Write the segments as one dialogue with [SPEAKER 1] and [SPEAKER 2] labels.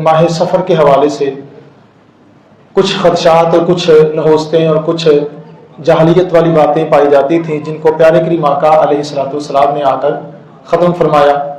[SPEAKER 1] ماہ سفر کے حوالے سے کچھ خدشات اور کچھ نہوستیں اور کچھ جہلیت والی باتیں پائی جاتی تھیں جن کو پیارے کری ماکا علیہ السلاۃ والسلام نے آ کر ختم فرمایا۔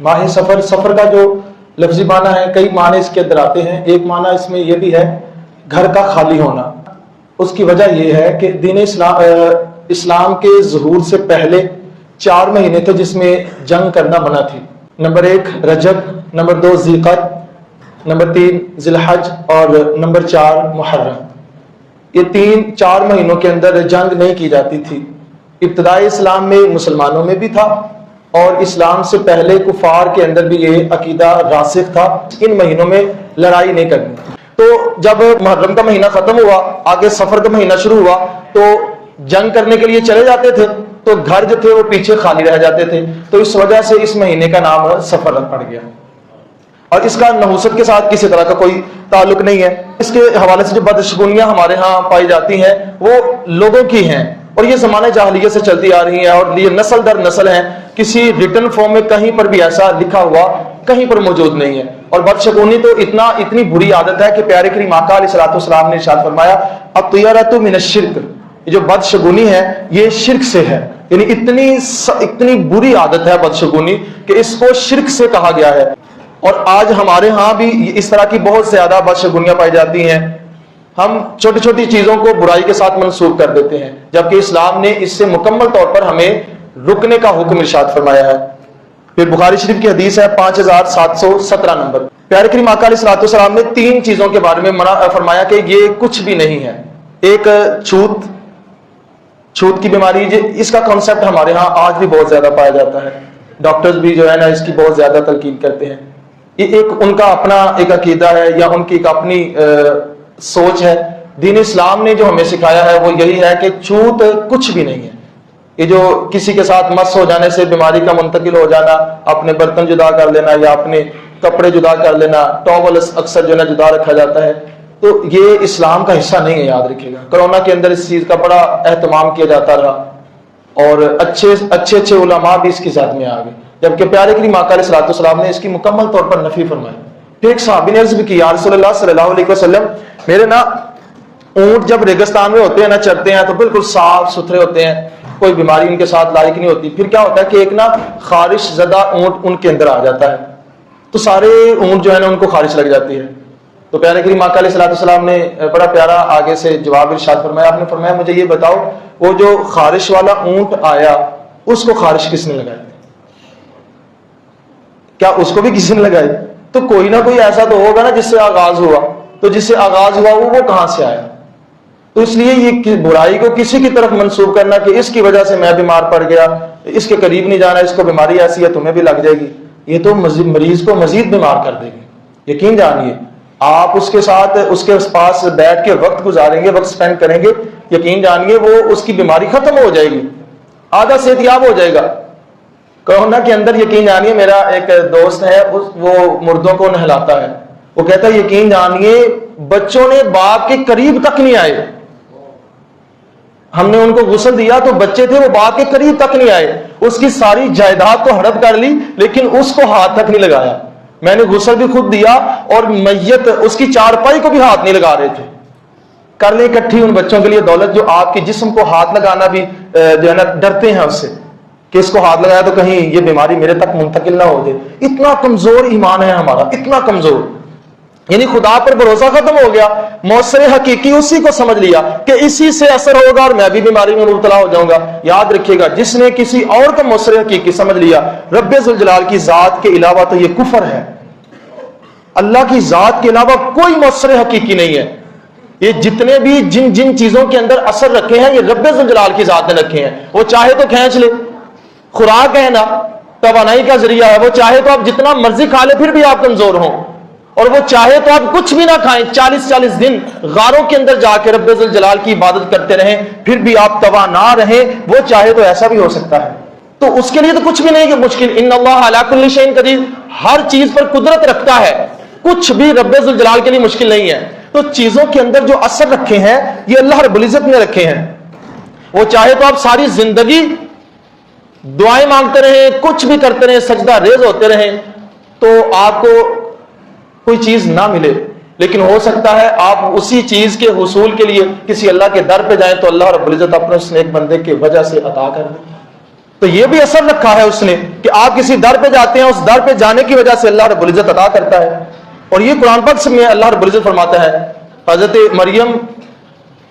[SPEAKER 1] ماہ سفر سفر کا جو لفظی معنی ہے، کئی معنی اس کے اندر آتے ہیں۔ ایک معنی اس میں یہ بھی ہے، گھر کا خالی ہونا۔ اس کی وجہ یہ ہے کہ دین اسلام اسلام کے ظہور سے پہلے چار مہینے تھے جس میں جنگ کرنا منع تھی۔ نمبر ایک، رجب۔ نمبر دو ذیقت نمبر تین ذی الحج اور نمبر چار، محرم۔ یہ تین، چار مہینوں کے اندر جنگ نہیں کی جاتی تھی۔ ابتدائی اسلام میں مسلمانوں میں بھی تھا اور اسلام سے پہلے کفار کے اندر بھی یہ عقیدہ راسخ تھا۔ ان مہینوں میں لڑائی نہیں کرنی۔ تو جب محرم کا مہینہ ختم ہوا، آگے سفر کا مہینہ شروع ہوا، تو جنگ کرنے کے لیے چلے جاتے تھے۔ تو گھر جو تھے وہ پیچھے خالی رہ جاتے تھے۔ تو اس وجہ سے اس مہینے کا نام سفر پڑ گیا۔ اور اس کا نحوست کے ساتھ کسی طرح کا کوئی تعلق نہیں ہے۔ اس کے حوالے سے جو بدشگونیاں ہمارے ہاں پائی جاتی ہیں، وہ لوگوں کی ہیں۔ اور یہ زمانہ جاہلیت سے چلتی آ رہی ہیں اور یہ نسل در نسل ہیں۔ کسی ریٹن فارم میں کہیں پر بھی ایسا لکھا ہوا کہیں پر موجود نہیں ہے۔ اور بدشگونی تو اتنا، اتنی بری عادت ہے کہ پیارے کریم آقا علیہ الصلوۃ والسلام نے ارشاد فرمایا اطیرۃ من الشرک۔ جو بدشگونی ہے، یہ شرک سے ہے۔ یعنی اتنی اتنی بری عادت ہے بدشگونی کہ اس کو شرک سے کہا گیا ہے۔ اور آج ہمارے ہاں بھی اس طرح کی بہت زیادہ بدشگونیاں پائی جاتی ہیں۔ ہم چھوٹی چھوٹی چیزوں کو برائی کے ساتھ منسوخ کر دیتے ہیں، جبکہ اسلام نے اس سے مکمل طور پر ہمیں رکنے کا حکم ارشاد فرمایا ہے۔ پھر بخاری شریف کی حدیث ہے پانچ ہزار سات سو سترہ نمبر۔ پیارے کریم آقا علیہ السلاۃ والسلام نے تین چیزوں کے بارے میں منع فرمایا کہ یہ کچھ بھی نہیں ہے۔ ایک چھوت چھوت کی بیماری اس کا کانسیپٹ ہمارے ہاں آج بھی بہت زیادہ پایا جاتا ہے۔ ڈاکٹرز بھی جو ہے نا اس کی بہت زیادہ تلقین کرتے ہیں۔ یہ ایک ان کا اپنا ایک عقیدہ ہے یا ان کی ایک اپنی سوچ ہے۔ دین اسلام نے جو ہمیں سکھایا ہے وہ یہی ہے کہ چھوت کچھ بھی نہیں ہے۔ یہ جو کسی کے ساتھ مس ہو جانے سے، بیماری کا منتقل ہو جانا، اپنے برتن جدا کر لینا یا اپنے کپڑے جدا کر لینا ٹاول اکثر جو ہے جدا رکھا جاتا ہے۔ تو یہ اسلام کا حصہ نہیں ہے، یاد رکھے گا۔ کرونا کے اندر اس چیز کا بڑا اہتمام کیا جاتا رہا اور اچھے اچھے اچھے علماء بھی اس کی ذات میں آ گئے جبکہ پیارے کی ماں علیہ صلاح السلام نے اس کی مکمل طور پر نفی فرمائی۔ پھر ایک صحابی نے عرض بھی کی یا رسول اللہ صلی اللہ علیہ وسلم، میرے نا اونٹ جب ریگستان میں ہوتے ہیں نا، چرتے ہیں تو بالکل صاف ستھرے ہوتے ہیں، کوئی بیماری ان کے ساتھ لائق نہیں ہوتی۔ پھر کیا ہوتا ہے کہ ایک نا خارش زدہ اونٹ ان کے اندر آ جاتا ہے۔ تو سارے اونٹ جو ہے نا، ان کو خارش لگ جاتی ہے۔ تو پیارے کریم ماں علیہ صلاح السلام نے بڑا پیارا آگے سے جواب ارشاد فرمایا۔ آپ نے فرمایا، مجھے یہ بتاؤ، وہ جو خارش والا اونٹ آیا، اس کو خارش کس نے لگائی؟ کیا اس کو بھی کسی نے لگائی؟ تو کوئی نہ کوئی ایسا تو ہوگا نا جس سے آغاز ہوا۔ تو جس سے آغاز ہوا وہ وہ کہاں سے آیا؟ تو اس لیے یہ برائی کو کسی کی طرف منسوخ کرنا کہ اس کی وجہ سے میں بیمار پڑ گیا، اس کے قریب نہیں جانا، اس کو بیماری ایسی ہے، تمہیں بھی لگ جائے گی۔ یہ تو مریض کو مزید بیمار کر دے گی۔ یقین جانیے، آپ اس کے ساتھ اس کے پاس بیٹھ کے وقت گزاریں گے، وقت سپینڈ کریں گے۔ یقین جانیے وہ اس کی بیماری ختم ہو جائے گی۔ آدھا صحت یاب ہو جائے گا۔ کورونا کے اندر یقین جانیے، میرا ایک دوست ہے وہ مردوں کو نہلاتا ہے۔ وہ کہتا ہے، یقین جانیے، بچوں نے باپ کے قریب تک نہیں آئے۔ ہم نے ان کو غسل دیا تو بچے تھے، وہ باپ کے قریب تک نہیں آئے۔ اس کی ساری جائیداد کو ہڑپ کر لی، لیکن اس کو ہاتھ تک نہیں لگایا۔ میں نے غسل بھی خود دیا اور میت اس کی چارپائی کو بھی ہاتھ نہیں لگا رہے تھے۔ کر لیں اکٹھی ان بچوں کے لیے دولت جو آپ کے جسم کو ہاتھ لگانا بھی جو ہے نا، ڈرتے ہیں اس سے۔ کہ اس کو ہاتھ لگایا تو کہیں یہ بیماری میرے تک منتقل نہ ہو جائے۔ اتنا کمزور ایمان ہے ہمارا، اتنا کمزور۔ یعنی خدا پر بھروسہ ختم ہو گیا مؤثر حقیقی اسی کو سمجھ لیا کہ اسی سے اثر ہوگا اور میں بھی بیماری میں مبتلا ہو جاؤں گا۔ یاد رکھیے گا، جس نے کسی اور کا مؤثر حقیقی سمجھ لیا، رب ذوالجلال کی ذات کے علاوہ تو یہ کفر ہے۔ اللہ کی ذات کے علاوہ کوئی مؤثر حقیقی نہیں ہے۔ یہ جتنے بھی جن جن چیزوں کے اندر اثر رکھے ہیں، یہ رب ذوالجلال کی ذات نے رکھے ہیں۔ وہ چاہے تو کھینچ لے۔ خوراک ہے نا، توانائی کا ذریعہ ہے۔ وہ چاہے تو آپ جتنا مرضی کھا لے پھر بھی آپ کمزور ہوں۔ اور وہ چاہے تو آپ کچھ بھی نہ کھائیں، چالیس چالیس دن غاروں کے اندر جا کے رب جلال کی عبادت کرتے رہیں، پھر بھی آپ توا نہ رہیں۔ وہ چاہے تو ایسا بھی ہو سکتا ہے۔ تو اس کے لیے تو کچھ بھی نہیں کہ مشکل۔ ان اللہ علاق الشین قدیر۔ ہر چیز پر قدرت رکھتا ہے۔ کچھ بھی رب الجلال کے لیے مشکل نہیں ہے۔ تو چیزوں کے اندر جو اثر رکھے ہیں، یہ اللہ رب العزت نے رکھے ہیں۔ وہ چاہے تو آپ ساری زندگی دعائیں مانگتے رہیں، کچھ بھی کرتے رہیں، سجدہ ریز ہوتے رہیں، تو آپ کو کوئی چیز نہ ملے۔ لیکن ہو سکتا ہے آپ اسی چیز کے حصول کے لیے کسی اللہ کے در پہ جائیں تو اللہ رب العزت اپنے اس نیک بندے کی وجہ سے عطا کر دے۔ تو یہ بھی اثر رکھا ہے اس نے کہ آپ کسی در پہ جاتے ہیں، اس در پہ جانے کی وجہ سے اللہ رب العزت عطا کرتا ہے۔ اور یہ قرآن پاک میں اللہ رب العزت فرماتا ہے۔ حضرت مریم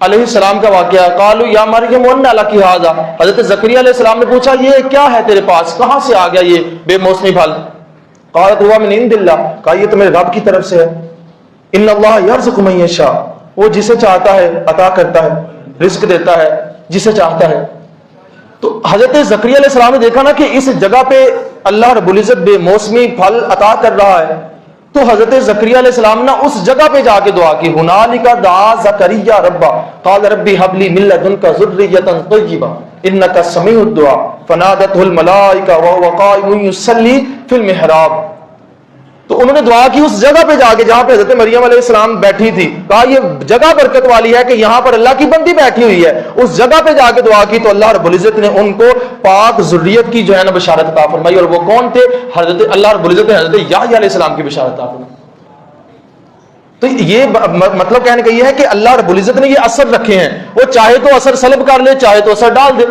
[SPEAKER 1] علیہ السلام کا واقعہ قالو یا مریم کی حاضا حضرت زکریہ علیہ السلام نے پوچھا، یہ کیا ہے تیرے پاس؟ کہاں سے آ گیا یہ بے موسمی پھل؟ قالت، ہوا من عند اللہ۔ کہا، یہ تو میرے رب کی طرف سے ہے۔ ان اللہ یرزق من یشاء۔ وہ جسے چاہتا ہے، عطا کرتا ہے، رزق دیتا ہے، جسے چاہتا ہے۔ تو حضرت زکری علیہ السلام نے دیکھا نا کہ اس جگہ پہ اللہ رب العزت بے موسمی پھل عطا کر رہا ہے۔ تو حضرت زکری علیہ السلام نے اس جگہ پہ جا کے دعا کی، ہنالک دعا زکریا ربا، قال ربی حبلی من لدنک ذریتا طیبا انک سمیع الدعاء فنادته الملائکہ، وهو قائم یصلی فی المحراب. تو انہوں نے دعا کی اس جگہ پہ جا کے جہاں پہ حضرت مریم علیہ السلام بیٹھی تھی۔ کہا یہ جگہ برکت والی ہے کہ یہاں پر اللہ کی بندی بیٹھی ہوئی ہے۔ اس جگہ پہ جا کے دعا کی تو اللہ رب العزت نے ان کو پاک ذریت کی جو ہے نا بشارت عطا فرمائی۔ اور وہ کون تھے؟ حضرت اللہ رب العزت نے حضرت یحییٰ علیہ السلام کی بشارت عطا فرمائی۔ تو یہ مطلب کہنے کا یہ ہے کہ اللہ رب العزت نے یہ اثر رکھے ہیں۔ وہ چاہے تو اثر سلب کر لے، چاہے تو اثر ڈال دے۔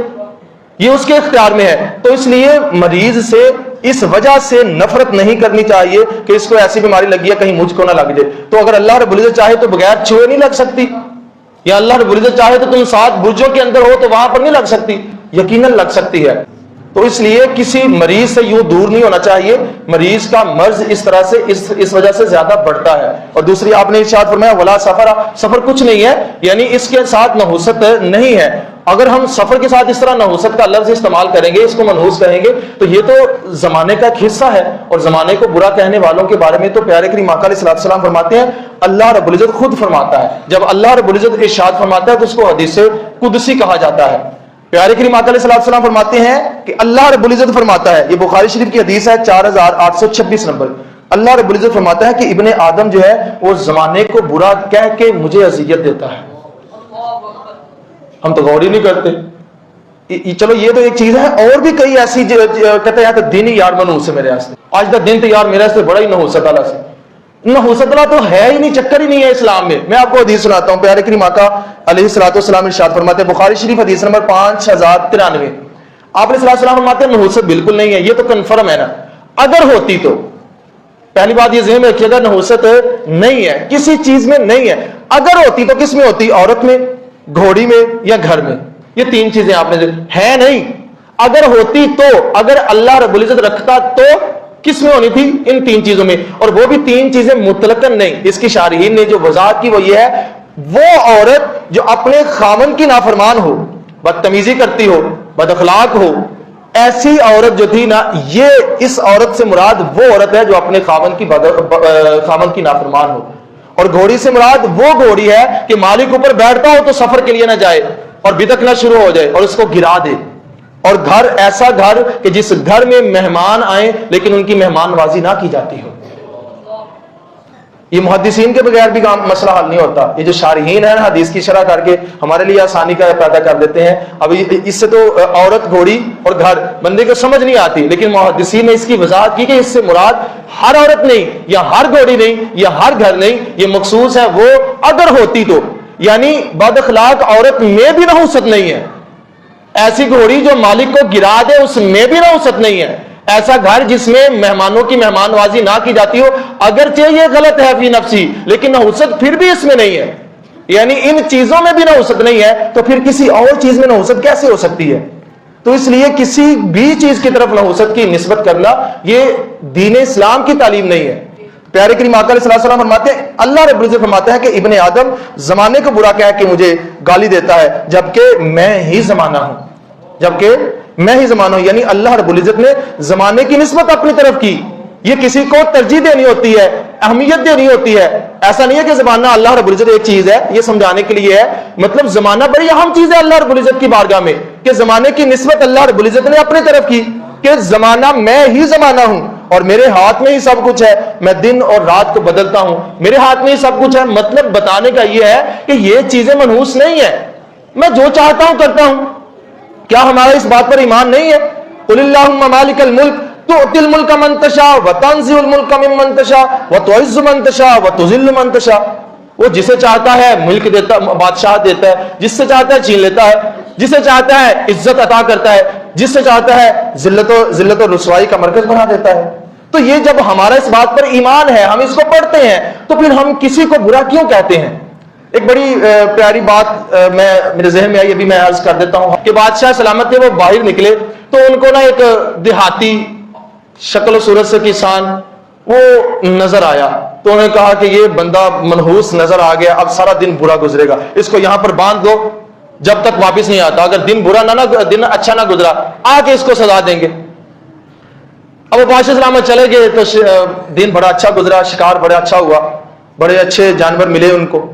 [SPEAKER 1] یہ اس کے اختیار میں ہے۔ تو اس لیے مریض سے اس وجہ سے نفرت نہیں کرنی چاہیے کہ اس کو ایسی بیماری لگی ہے کہیں مجھ کو نہ لگ جائے۔ تو اگر اللہ رب العزت چاہے تو بغیر چھوئے نہیں لگ سکتی۔ یا اللہ رب العزت چاہے تو تم سات برجوں کے اندر ہو تو وہاں پر نہیں لگ سکتی۔ یقیناً لگ سکتی ہے۔ تو اس لیے کسی مریض سے یوں دور نہیں ہونا چاہیے۔ مریض کا مرض اس طرح سے اس اس وجہ سے زیادہ بڑھتا ہے۔ اور دوسری آپ نے ارشاد فرمایا، ولا سفر سفر کچھ نہیں ہے۔ یعنی اس کے ساتھ نحوست نہیں ہے۔ اگر ہم سفر کے ساتھ اس طرح نحوست کا لفظ استعمال کریں گے، اس کو منحوس کہیں گے، تو یہ تو زمانے کا ایک حصہ ہے۔ اور زمانے کو برا کہنے والوں کے بارے میں تو پیارے کریم آقا علیہ السلام فرماتے ہیں، اللہ رب العزت خود فرماتا ہے۔ جب اللہ رب العزت ارشاد فرماتا ہے، تو اس کو حدیث قدسی کہا جاتا ہے۔ پیارے کریم آقا علیہ السلام فرماتے ہیں کہ اللہ رب العزت فرماتا ہے۔ یہ بخاری شریف کی حدیث ہے، چار ہزار آٹھ سو چھبیس نمبر۔ اللہ رب العزت فرماتا ہے کہ ابن آدم جو ہے، وہ زمانے کو برا کہہ کے مجھے اذیت دیتا ہے۔ ہم تو غور ہی نہیں کرتے۔ چلو یہ تو ایک چیز ہے، اور بھی کئی ایسی کہتے ہیں دن ہی یار منوس ہے میرے واسطے۔ آج کا دن تو یار میرے واسطے بڑا ہی نہ ہو سکتا سے نہ ہو سکتا تو ہے ہی نہیں، چکر ہی نہیں ہے اسلام میں۔ میں آپ کو حدیث سناتا ہوں، پیارے کریم آقا علیہ السلاۃ والسلام ارشاد فرماتے ہیں، بخاری شریف حدیث نمبر پانچ ہزار ترانوے۔ آپ علیہ السلام فرماتے ہیں نحوست بالکل نہیں ہے، یہ تو کنفرم ہے نا۔ اگر ہوتی تو۔ پہلی بات یہ ذہن میں رکھیے گا نحوست نہیں ہے، کسی چیز میں نہیں ہے۔ اگر ہوتی تو کس میں ہوتی؟ عورت میں۔ گھوڑی میں یا گھر میں؟ یہ تین چیزیں آپ نے ہے نہیں. اگر ہوتی تو، اگر اللہ رب العزت رکھتا تو کس میں ہونی تھی؟ ان تین چیزوں میں. اور وہ بھی تین چیزیں مطلقاً نہیں. اس کی شارحین نے جو وضاحت کی وہ یہ ہے، وہ عورت جو اپنے خامن کی نافرمان ہو، بدتمیزی کرتی ہو بد اخلاق ہو، ایسی عورت جو تھی نا، یہ اس عورت سے مراد وہ عورت ہے جو اپنے خامن کی خامن کی نافرمان ہو. اور گھوڑی سے مراد وہ گھوڑی ہے کہ مالک اوپر بیٹھتا ہو تو سفر کے لیے نہ جائے اور بدکنا شروع ہو جائے اور اس کو گرا دے۔ اور گھر ایسا گھر کہ جس گھر میں مہمان آئیں لیکن ان کی مہمان بازی نہ کی جاتی ہو۔ یہ محدثین کے بغیر بھی کام مسئلہ حل نہیں ہوتا۔ یہ جو شارحین ہیں حدیث کی شرح کر کے ہمارے لیے آسانی کا پیدا کر دیتے ہیں۔ اب اس سے تو عورت، گھوڑی اور گھر، بندے کو سمجھ نہیں آتی۔ لیکن محدثین نے اس کی وضاحت کی کہ اس سے مراد ہر عورت نہیں، یا ہر گھوڑی نہیں، یا ہر گھر نہیں، یہ مخصوص ہے وہ اگر ہوتی تو۔ یعنی بد اخلاق عورت میں بھی نحوست نہیں ہے ایسی گھوڑی جو مالک کو گرا دے، اس میں بھی نحوست نہیں ہے ایسا گھر جس میں مہمانوں کی مہمان بازی نہ کی جاتی ہو، اگرچہ یہ غلط ہے فی نفسی، لیکن نحوست پھر بھی اس میں نہیں ہے۔ یعنی ان چیزوں میں بھی نحوست نہیں ہے، تو پھر کسی اور چیز میں نحوست کیسے ہو سکتی ہے؟ تو اس لیے کسی بھی چیز کی طرف نحوست کی نسبت کرنا یہ دین اسلام کی تعلیم نہیں ہے۔ پیارے کریم آقا علیہ السلام فرماتے ہیں، اللہ رب العزت فرماتے ہیں کہ ابن آدم زمانے کو برا کہہ کہ مجھے گالی دیتا ہے، جبکہ میں ہی زمانہ ہوں۔ جبکہ میں ہی زمانہ ہوں یعنی اللہ رب العزت نے زمانے کی نسبت اپنی طرف کی۔ یہ کسی کو ترجیح دینی ہوتی ہے، اہمیت دینی ہوتی ہے۔ ایسا نہیں ہے کہ زمانہ اللہ رب العزت ایک چیز ہے، یہ سمجھانے کے لیے ہے۔ مطلب زمانہ بڑی اہم چیز ہے اللہ رب العزت کی بارگاہ میں، کہ زمانے کی نسبت اللہ رب العزت نے اپنی طرف کی، کہ زمانہ میں ہی زمانہ ہوں۔ اور میرے ہاتھ میں ہی سب کچھ ہے، میں دن اور رات کو بدلتا ہوں۔ میرے ہاتھ میں ہی سب کچھ ہے مطلب بتانے کا یہ ہے کہ یہ چیزیں منحوس نہیں ہے میں جو چاہتا ہوں کرتا ہوں۔ کیا ہمارا اس بات پر ایمان نہیں ہے؟ قل اللہ مالک الملک
[SPEAKER 2] تو تل ملک منتشا و الملک من منتشا و تو منتشا و تزل منتشا وہ جسے چاہتا ہے ملک دیتا بادشاہ دیتا ہے جس سے چاہتا ہے چھین لیتا ہے، جسے چاہتا ہے عزت عطا کرتا ہے جس سے چاہتا ہے ذلت و ذلت و رسوائی کا مرکز بنا دیتا ہے۔ تو یہ جب ہمارا اس بات پر ایمان ہے، ہم اس کو پڑھتے ہیں، تو پھر ہم کسی کو برا کیوں کہتے ہیں؟ ایک بڑی پیاری بات میں، میرے ذہن میں آئی، ابھی میں عرض کر دیتا ہوں، کہ بادشاہ سلامت تھے وہ باہر نکلے تو ان کو نا ایک دیہاتی شکل و صورت سے کسان وہ نظر آیا۔ تو انہوں نے کہا کہ یہ بندہ منحوس نظر آ گیا، اب سارا دن برا گزرے گا۔ اس کو یہاں پر باندھ دو، جب تک واپس نہیں آتا۔ اگر دن برا نہ نہ، دن اچھا نہ گزرا آ کے اس کو سزا دیں گے۔ اب وہ بادشاہ سلامت چلے گئے تو دن بڑا اچھا گزرا، شکار بڑا اچھا ہوا، بڑے اچھے جانور ملے ان کو۔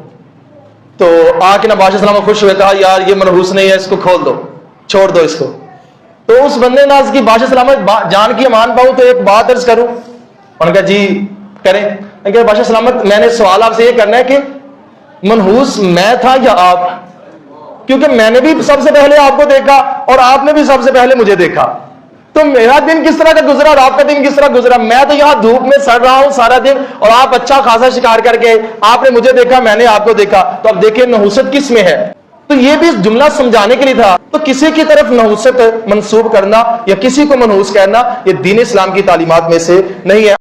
[SPEAKER 2] تو آ کے نا بادشاہ سلامت خوش ہوئے، کہا، یار، یہ منحوس نہیں ہے، اس کو کھول دو، چھوڑ دو اس کو. تو اس بندے ناز کی، بادشاہ سلامت جان کی امان پاؤں تو ایک بات عرض کروں. انہوں نے کہا جی کریں۔ میں کہا، بادشاہ سلامت میں نے سوال آپ سے یہ کرنا ہے کہ منحوس میں تھا یا آپ؟ کیونکہ میں نے بھی سب سے پہلے آپ کو دیکھا اور آپ نے بھی سب سے پہلے مجھے دیکھا۔ تو میرا دن کس طرح کا گزرا اور آپ کا دن کس طرح گزرا؟ میں تو یہاں دھوپ میں سڑ رہا ہوں سارا دن اور آپ اچھا خاصا شکار کر کے آپ نے مجھے دیکھا، میں نے آپ کو دیکھا۔ تو اب دیکھیں نحوست کس میں ہے۔ تو یہ بھی جملہ سمجھانے کے لیے تھا۔ تو کسی کی طرف نحوست منسوب کرنا یا کسی کو منحوس کہنا یہ دین اسلام کی تعلیمات میں سے نہیں ہے۔